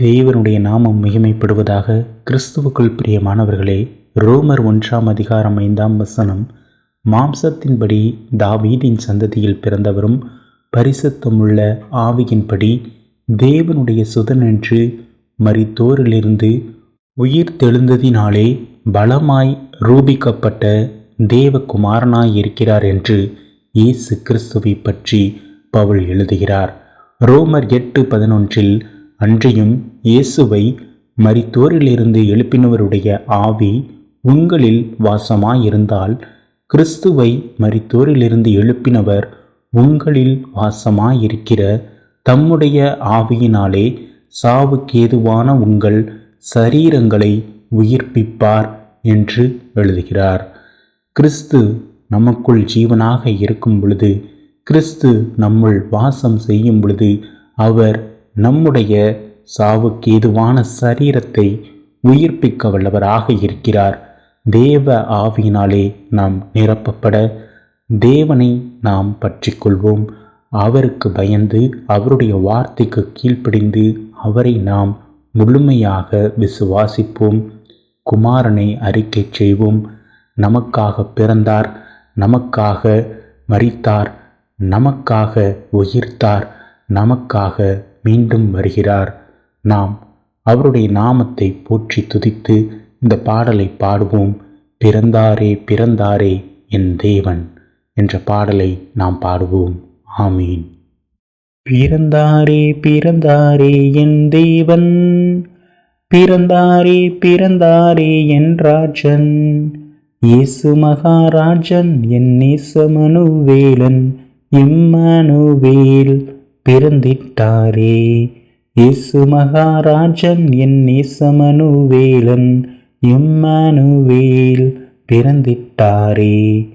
தேவனுடைய நாமம் மிகைமைப்படுவதாக கிறிஸ்துவுக்குள் பிரியமானவர்களே ரோமர் ஒன்றாம் அதிகாரம் ஐந்தாம் வசனம். மாம்சத்தின்படி தாவீதின் சந்ததியில் பிறந்தவரும் பரிசுத்தமுள்ள ஆவியின்படி தேவனுடைய சுதனென்று மரித்தோரிலிருந்து உயிர் தெழுந்ததினாலே பலமாய் ரூபிக்கப்பட்ட தேவகுமாரனாய் இருக்கிறார் என்று இயேசு கிறிஸ்துவை பற்றி பவுல் எழுதுகிறார். ரோமர் எட்டு பதினொன்றில் அன்றியும் இயேசுவை மரித்தோரிலிருந்து எழுப்பினவருடைய ஆவி உங்களில் வாசமாயிருந்தால் கிறிஸ்துவை மரித்தோரிலிருந்து எழுப்பினவர் உங்களில் வாசமாயிருக்கிற தம்முடைய ஆவியினாலே சாவுக்கேதுவான உங்கள் சரீரங்களை உயிர்ப்பிப்பார் என்று எழுதுகிறார். கிறிஸ்து நமக்குள் ஜீவனாக இருக்கும் பொழுது கிறிஸ்து நம்முள் வாசம் செய்யும் பொழுது அவர் நம்முடைய சாவுக்கு ஏதுவான சரீரத்தை உயிர்ப்பிக்க வல்லவராக இருக்கிறார். தேவ ஆவியினாலே நாம் நிரப்பப்பட தேவனை நாம் பற்றி கொள்வோம் அவருக்கு பயந்து அவருடைய வார்த்தைக்கு கீழ்ப்படிந்து அவரை நாம் முழுமையாக விசுவாசிப்போம். குமாரனை அறிக்கை செய்வோம். நமக்காக பிறந்தார் நமக்காக மறித்தார் நமக்காக உயிர்த்தார் நமக்காக மீண்டும் வருகிறார். நாம் அவருடைய நாமத்தை போற்றி துதித்து இந்த பாடலை பாடுவோம். பிறந்தாரே பிறந்தாரே என் தேவன் என்ற பாடலை நாம் பாடுவோம். ஆமீன். பிறந்தாரே பிறந்தாரே என் தேவன். பிறந்தாரே பிறந்தாரே என் ராஜன். இயேசு மகாராஜன் என் நேசமனுவேலன் இம்மனுவேல் பிறந்திட்டாரே. இயேசு மகாராஜன் என் நேசமனுவேலன் இம்மனுவேல் பிறந்திட்டாரே.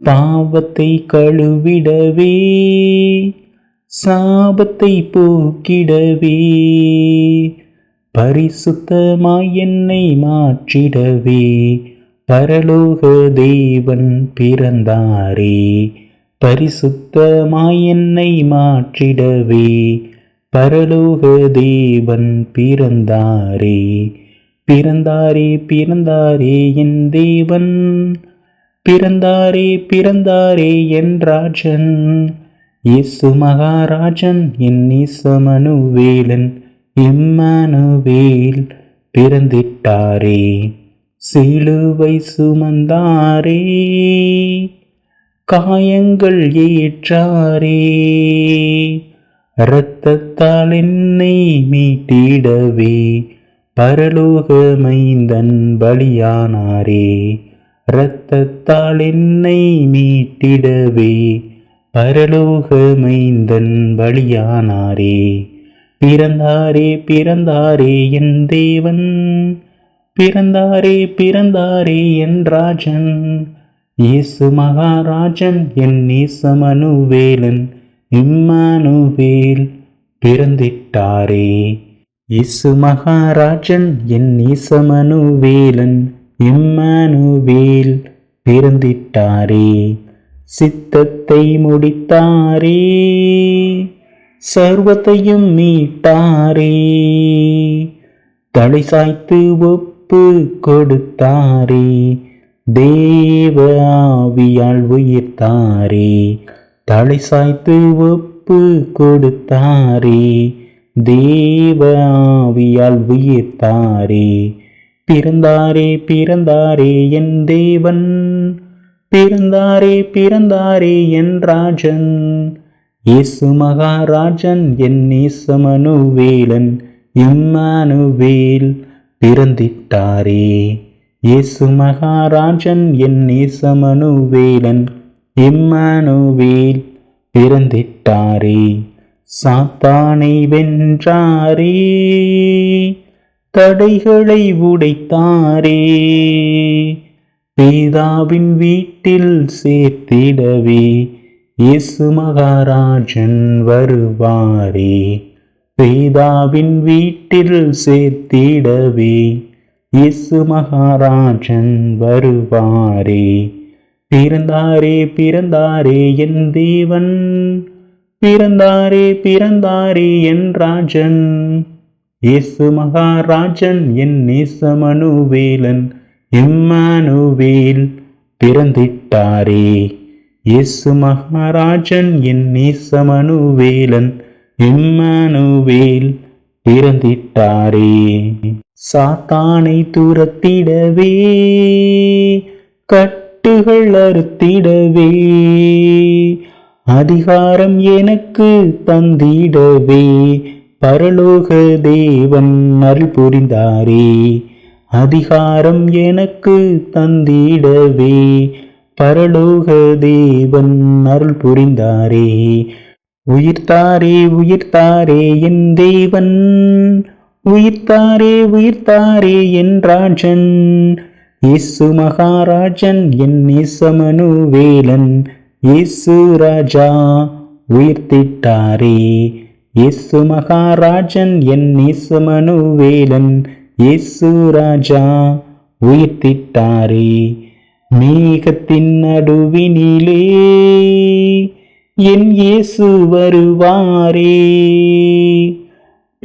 பாவத்தை கழுவிடவே சாபத்தை போக்கிடவே பரிசுத்தமாய் என்னை மாற்றிடவே பரலோக தேவன் பிறந்தாரே. பரிசுத்தமாய் என்னை மாற்றிடவே. பரலோக தேவன் பிறந்தாரே. பிறந்தாரே பிறந்தாரே என் தேவன். பிறந்தாரே பிறந்தாரே என் ராஜன். இயேசு மகாராஜன் என் நேசமனுவேலன் எம்மனுவேல் பிறந்திட்டாரே. சிலுவை சுமந்தாரே. காயங்கள் ஏற்றாரே. இரத்தத்தால் என்னை மீட்டிடவே. பரலோகமைந்தன் பலியானாரே. இரத்தத்தால் என்னை மீட்டிடவே. பரலோகமைந்தன் பலியானாரே. பிறந்தாரே பிறந்தாரே என் தேவன். பிறந்தாரே பிறந்தாரே என் ராஜன். இயேசு மகாராஜன் என் நேசமனுவேலன் இம்மானுவேல் பிறந்திட்டாரே. இயேசு மகாராஜன் என் நேசமனுவேலன் இம்மானுவேல் பிறந்திட்டாரே. சித்தத்தை முடித்தாரே சர்வத்தையும் மீட்டாரே. தலை சாய்த்து ஒப்பு கொடுத்தாரே. தேவ ஆவியால் உயிர்த்தாரே. தலை சாய்த்து ஒப்பு கொடுத்தாரே. தேவ ஆவியால் உயிர்த்தாரே. பிறந்தாரே பிறந்தாரே என் தேவன். பிறந்தாரே பிறந்தாரே என் ராஜன். இயேசு மகாராஜன் என் ஈசமனுவேலன் இம்மானுவேல் பிறந்திட்டாரே. இயேசு மகாராஜன் என் நேசமனுவேலன் இம்மானுவேல் பிறந்திட்டாரே சாத்தானை வென்றாரே தடைகளை உடைத்தாரே பீதாவின் வீட்டில் சேர்த்திடவே இயேசு மகாராஜன் வருவாரே பீதாவின் வீட்டில் சேர்த்திடவே. இயேசு மகாராஜன் வருவாரே. பிறந்தாரே பிறந்தாரே என் தேவன். பிறந்தாரே பிறந்தாரே என் ராஜன். இயேசு மகாராஜன் என் நேசமனுவேலன் இம்மனுவேல் பிறந்திட்டாரே. இயேசு மகாராஜன் என் நேசமனுவேலன் இம்மனுவேல் பிறந்திட்டாரே. சாத்தானை துரத்திடவே கட்டுகள் அறுத்திடவே அதிகாரம் எனக்கு தந்திடவே பரலோக தேவன் அருள் புரிந்தாரே அதிகாரம் எனக்கு தந்திடவே பரலோக தேவன் அருள் புரிந்தாரே. உயிர்த்தாரே உயிர்த்தாரே என் தேவன் உயிர்த்தாரே உயிர்த்தாரே என் ராஜன். இயேசு மகாராஜன் என் நேசமனு வேலன். இயேசு ராஜா உயிர்த்திட்டாரே. இயேசு மகாராஜன் என் நேசமனு வேலன். இயேசு ராஜா உயிர்த்திட்டாரே. மேகத்தின் நடுவினிலே என் இயேசு வருவாரே.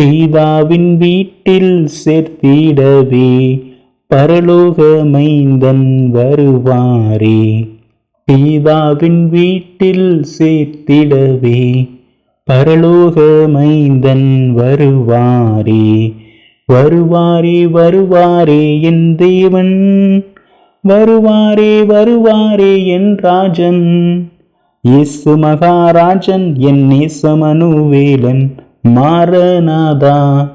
பிதாவின் வீட்டில் சேர்த்திடவே பரலோக மைந்தன் வருவாரே. பிதாவின் வீட்டில் சேர்த்திடவே பரலோக மைந்தன் வருவாரே. வருவாரே வருவாரே என் தேவன். வருவாரே வருவாரே என் ராஜன். இயேசு மகாராஜன் என் நேசமனுவேலன் மாரநாதா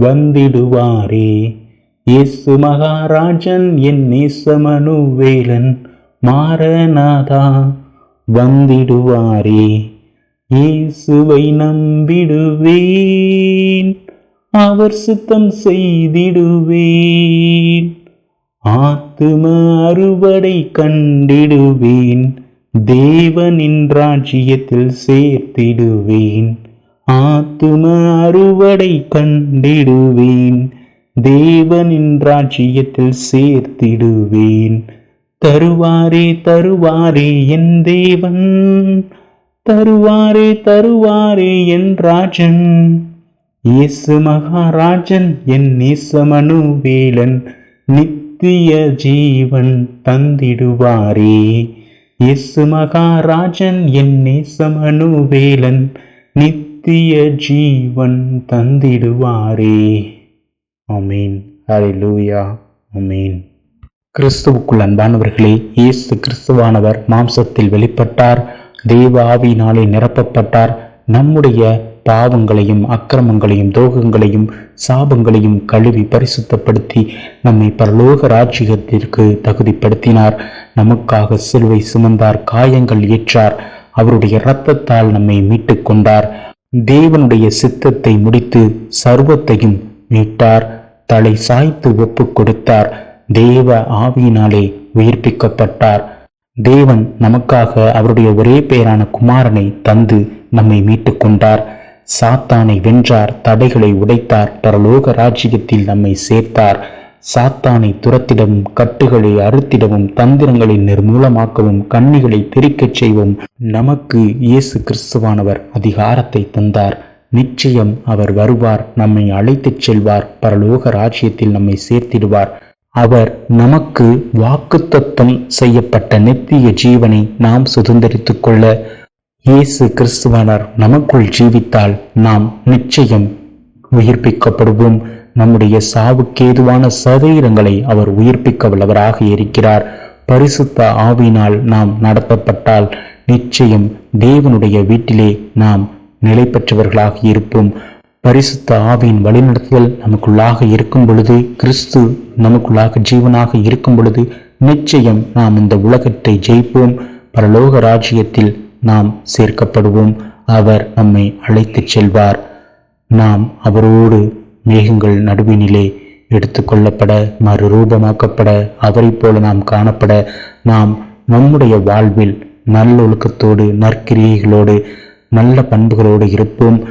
வந்திடுவாரே. இயேசு மகாராஜன் என் நேசமனுவேலன் மாரநாதா வந்திடுவாரே. இயேசுவை நம்பிடுவேன் அவர் சுத்தம் செய்திடுவேன். ஆத்தும அறுவடை கண்டிடுவேன் தேவனின் ராஜ்யத்தில் சேர்த்திடுவேன். ஆத்தும அறுவடை கண்டிடுவேன். தேவனின் ராஜ்யத்தில் சேர்த்திடுவேன். தருவாரே தருவாரே என் தேவன். தருவாரே தருவாரே என் ராஜன். இயேசு மகாராஜன் என் நேசமனுவேலன் நித்திய ஜீவன் தந்திடுவாரே. இயேசு மகாராஜன் என் நேசமனுவேலன் நித்திய ஜீவன் தந்திடுவாரே. அமீன் ஹalleluya. அமீன் கிறிஸ்துவுக்குள் அன்பானவர்களே இயேசு கிறிஸ்துவானவர் மாம்சத்தில் வெளிப்பட்டார். தேவாவினாலே நிரப்பப்பட்டார். நம்முடைய பாவங்களையும் அக்கிரமங்களையும் தோகங்களையும் சாபங்களையும் கழுவி பரிசுத்தப்படுத்தி நம்மை பரலோக ராஜ்யத்திற்கு தகுதிப்படுத்தினார். நமக்காக சிலுவை சுமந்தார் காயங்கள் ஏற்றார். அவருடைய இரத்தத்தால் நம்மை மீட்டு கொண்டார். தேவனுடைய சித்தத்தை முடித்து சர்வத்தையும் மீட்டார். தலை சாய்த்து ஒப்பு கொடுத்தார். தேவ ஆவியினாலே உயிர்ப்பிக்கப்பட்டார். தேவன் நமக்காக அவருடைய ஒரே பெயரான குமாரனை தந்து நம்மை மீட்டுக் கொண்டார். சாத்தானை வென்றார் தடைகளை உடைத்தார் பரலோக ராஜ்யத்தில் நம்மை சேர்த்தார். சாத்தானை துரத்திடவும் கட்டுகளை அறுத்திடவும் தந்திரங்களை நிர்மூலமாக்கவும் கண்ணிகளை தெரிக்கச் செய்வோம். நமக்கு இயேசு கிறிஸ்துவானவர் அதிகாரத்தை தந்தார். நிச்சயம் அவர் வருவார் நம்மை அழைத்துச் செல்வார் பரலோக ராஜ்யத்தில் நம்மை சேர்த்திடுவார். அவர் நமக்கு வாக்குத்தத்தம் செய்யப்பட்ட நித்திய ஜீவனை நாம் சுதந்திரித்துக் கொள்ள இயேசு கிறிஸ்துவனர் நமக்குள் ஜீவித்தால் நாம் நிச்சயம் உயிர்ப்பிக்கப்படுவோம். நம்முடைய சாவுக்கேதுவான சரீரங்களை அவர் உயிர்ப்பிக்க வல்லவராக இருக்கிறார். பரிசுத்த ஆவினால் நாம் நடத்தப்பட்டால் நிச்சயம் தேவனுடைய வீட்டிலே நாம் நிலை பெற்றவர்களாக இருப்போம். பரிசுத்த ஆவியின் வழிநடத்துதல் நமக்குள்ளாக இருக்கும் பொழுது கிறிஸ்து நமக்குள்ளாக ஜீவனாக இருக்கும் பொழுது நிச்சயம் நாம் இந்த உலகத்தை ஜெயிப்போம். பரலோக ராஜ்யத்தில் நாம் சேர்க்கப்படுவோம். அவர் நம்மை அழைத்துச் செல்வார். நாம் அவரோடு மேகங்கள் நடுவினிலே எடுத்துக்கொள்ளப்பட மறுரூபமாக்கப்பட அவரை போல நாம் காணப்பட நாம் நம்முடைய வாழ்வில் நல்லொழுக்கத்தோடு நற்கிரியைகளோடு நல்ல பண்புகளோடு இருப்போம்.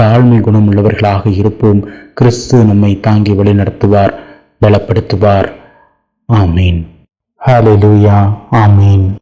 தாழ்மை குணம் உள்ளவர்களாக இருப்போம். கிறிஸ்து நம்மை தாங்கி வழிநடத்துவார் பலப்படுத்துவார் ஆமீன். ஹalleluya. ஆமீன்.